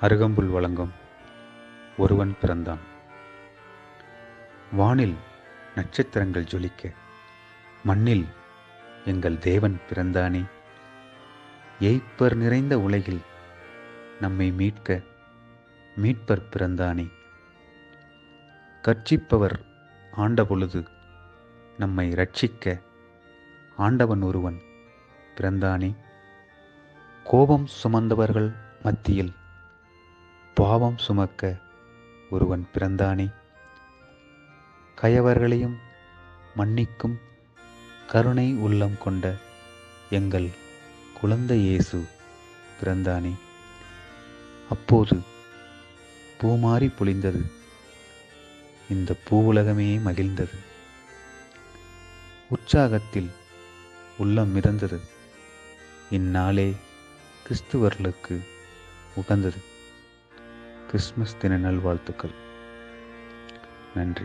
அருகம்புல் வழங்கும். ஒருவன் பிறந்தான். வானில் நட்சத்திரங்கள் ஜொலிக்க மண்ணில் எங்கள் தேவன் பிறந்தானே. எய்ப்பர் நிறைந்த உலகில் நம்மை மீட்க மீட்பர் பிறந்தானே. கர்ச்சிப்பவர் ஆண்டபொழுது நம்மை ரட்சிக்க ஆண்டவன் ஒருவன் பிறந்தானே. கோபம் சுமந்தவர்கள் மத்தியில் பாவம் சுமக்க ஒருவன் பிறந்தானே? கயவர்களையும் மன்னிக்கும் கருணை உள்ளம் கொண்ட எங்கள் குழந்தை இயேசு பிறந்தானே. அப்போது பூமாரி பொழிந்தது. இந்த பூவுலகமே மகிழ்ந்தது. உற்சாகத்தில் உள்ளம் மிதந்தது. இந்நாளே கிறிஸ்துவர்களுக்கு உகந்தது. கிறிஸ்மஸ் தின நல்வாழ்த்துக்கள். நன்றி.